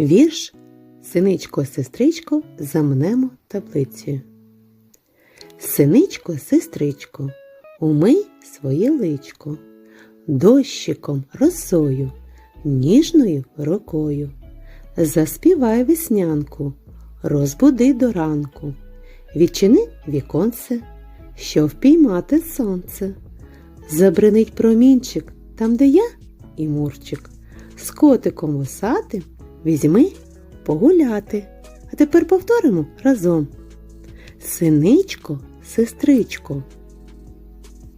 Вірш Синичко, сестричко, замнемо таблицею. Синичко, сестричко, умий своє личко, дощиком, росою, ніжною рукою. Заспівай веснянку, розбуди до ранку, відчини віконце, що впіймати сонце. Забринить промінчик там, де я і Мурчик. З котиком вусатим візьми погуляти. А тепер повторимо разом. Синичко, сестричко,